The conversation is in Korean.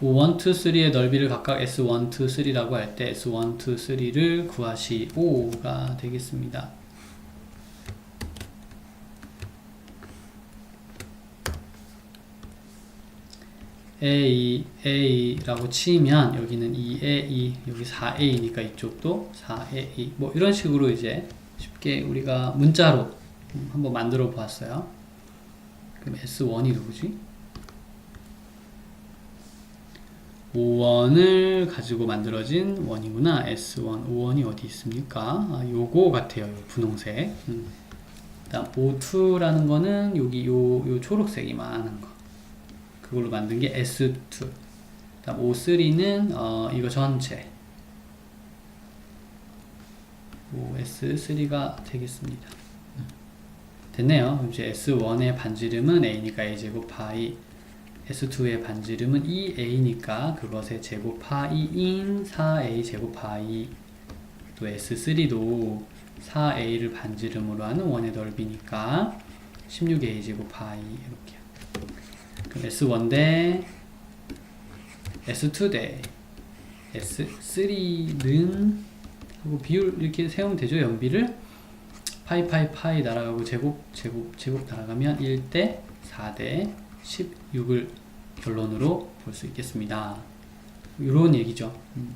1, 2, 3의 넓이를 각각 S1, 2, 3라고 할 때 S1, 2, 3를 구하시오가 되겠습니다. A, A라고 치면 여기는 2A, 여기 4A니까 이쪽도 4A 뭐 이런 식으로 이제 쉽게 우리가 문자로 음, 한번 만들어 보았어요. 그럼 S1이 누구지? 5원을 가지고 만들어진 원이구나. S1, 5원이 어디 있습니까? 아, 요거 같아요. 요 분홍색. 음. 그다음 O2라는 거는 여기 요, 요 초록색이 많은 거. 그걸로 만든 게 S2. 그다음 O3는 어, 이거 전체. OS3가 되겠습니다. 음. 됐네요. 이제 S1의 반지름은 A니까 A 제곱 파이 S2의 반지름은 2A니까 그것의 제곱 파이인 4A 제곱 파이 또 S3도 4A를 반지름으로 하는 원의 넓이니까 16A 제곱 파이 이렇게 그럼 S1 대 S2 대 S3는 하고 비율 이렇게 세우면 되죠 연비를? 파이 파이 파이 날아가고 제곱 제곱 제곱 날아가면 1대 4대 16을 결론으로 볼 수 있겠습니다. 이런 얘기죠. 음.